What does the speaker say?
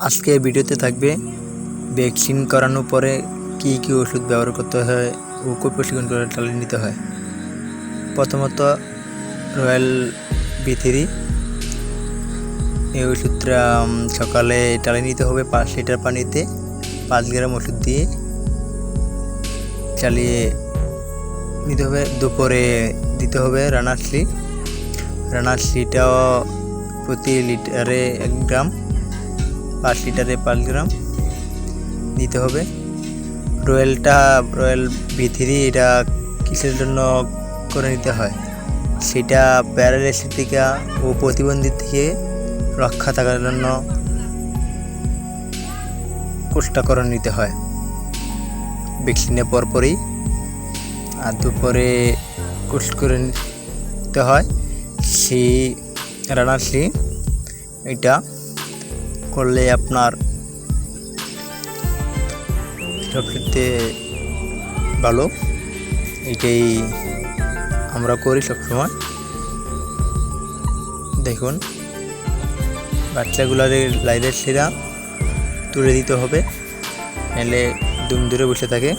আজকে ভিডিওতে থাকবে ভ্যাকসিন করানোর পরে কি কি ওষুধ ব্যবহার করতে হয় ও কই প্রশিক্ষণ করে টালি নিতে হয়। প্রথমত রয়্যাল বি থ্রি। এই ওষুধটা সকালে টালি নিতে হবে পাঁচ লিটার পানিতে পাঁচ গ্রাম ওষুধ দিয়ে চালিয়ে নিতে হবে। দুপুরে দিতে হবে রানার্সলি রানার্সলিটাও প্রতি লিটারে এক গ্রাম। পাঁচ লিটারে পাঁচ গ্রাম নিতে হবে। রয়্যালটা রয়্যাল বি থ্রি এটা কিসের জন্য করে নিতে হয়? সেটা প্যারালাইসিস থেকে ও প্রতিবন্ধী থেকে রক্ষা থাকার জন্য কোর্সটা করে নিতে হয়। ভ্যাকসিনের পরপরই আর দুপুরে কোর্স করে নিতে হয়। সেই রানার্সি এটা করলে আপনার সবচেয়ে ভালো। এটাই আমরা করি সবসময়। দেখুন বাচ্চাগুলার লাইটের সেরা তুলে দিতে হবে। নাহলে দুম দূরে বসে থাকে।